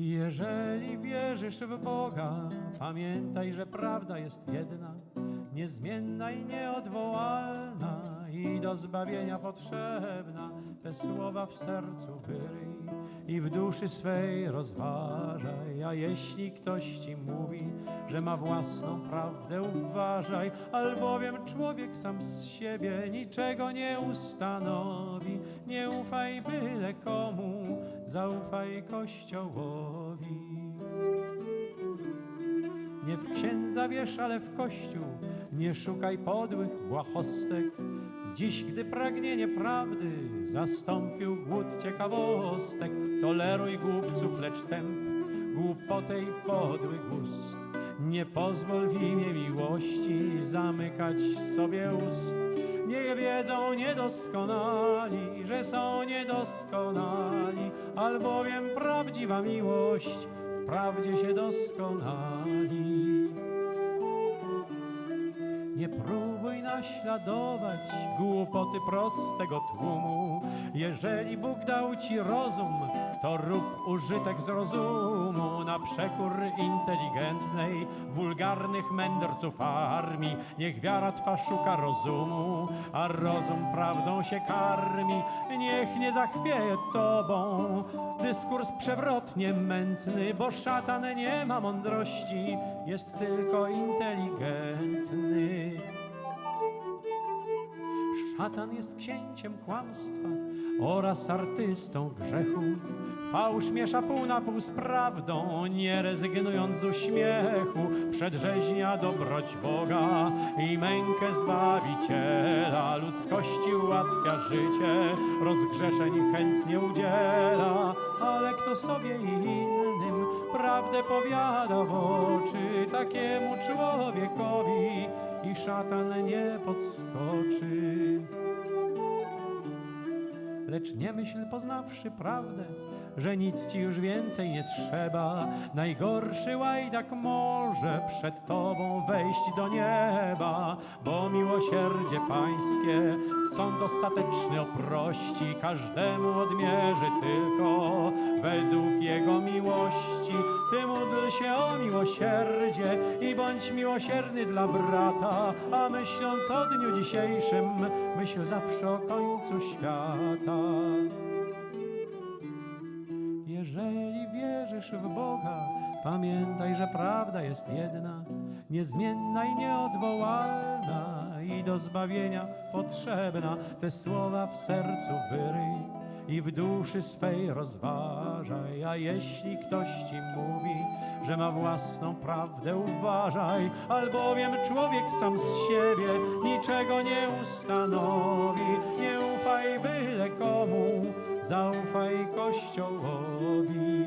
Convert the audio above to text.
Jeżeli wierzysz w Boga, pamiętaj, że prawda jest jedna, niezmienna i nieodwołalna i do zbawienia potrzebna. Te słowa w sercu wyryj i w duszy swej rozważaj, a jeśli ktoś ci mówi, że ma własną prawdę, uważaj, albowiem człowiek sam z siebie niczego nie ustanowi. Nie ufaj byle komu, zaufaj Kościołowi. Nie w księdza wiesz, ale w kościół, nie szukaj podłych błahostek. Dziś, gdy pragnienie prawdy zastąpił głód ciekawostek, toleruj głupców, lecz tęp, głupotę i podły gust. Nie pozwól w imię miłości zamykać sobie ust. Nie wiedzą niedoskonali, że są niedoskonali, albowiem prawdziwa miłość w prawdzie się doskonali. Nie próbuj naśladować głupoty prostego tłumu. Jeżeli Bóg dał ci rozum, to rób użytek z rozumu na przekór inteligentnej, wulgarnych mędrców armii. Niech wiara twa szuka rozumu, a rozum prawdą się karmi. Niech zachwieje tobą dyskurs przewrotnie mętny, bo szatan nie ma mądrości, jest tylko inteligentny. Szatan jest księciem kłamstwa oraz artystą grzechu. Fałsz miesza pół na pół z prawdą, nie rezygnując z uśmiechu. Przedrzeźnia dobroć Boga i mękę Zbawiciela. Ludzkości ułatwia życie, rozgrzeszeń chętnie udziela. Ale kto sobie innym prawdę powiada w oczy, takiemu człowiekowi i szatan nie podskoczy. Lecz nie myśl poznawszy prawdę, że nic ci już więcej nie trzeba. Najgorszy łajdak może przed tobą wejść do nieba, bo miłosierdzie pańskie sąd ostateczny oprości, każdemu odmierzy tylko według jego miłości. Ty módl się o miłosierdzie i bądź miłosierny dla brata, a myśląc o dniu dzisiejszym, myśl zawsze o końcu świata. Jeżeli wierzysz w Boga, pamiętaj, że prawda jest jedna, niezmienna i nieodwołalna i do zbawienia potrzebna. Te słowa w sercu wyryj i w duszy swej rozważaj, a jeśli ktoś ci mówi, że ma własną prawdę, uważaj, albowiem człowiek sam z siebie niczego nie ustanowi. Nie ufaj byle komu, zaufaj Kościołowi.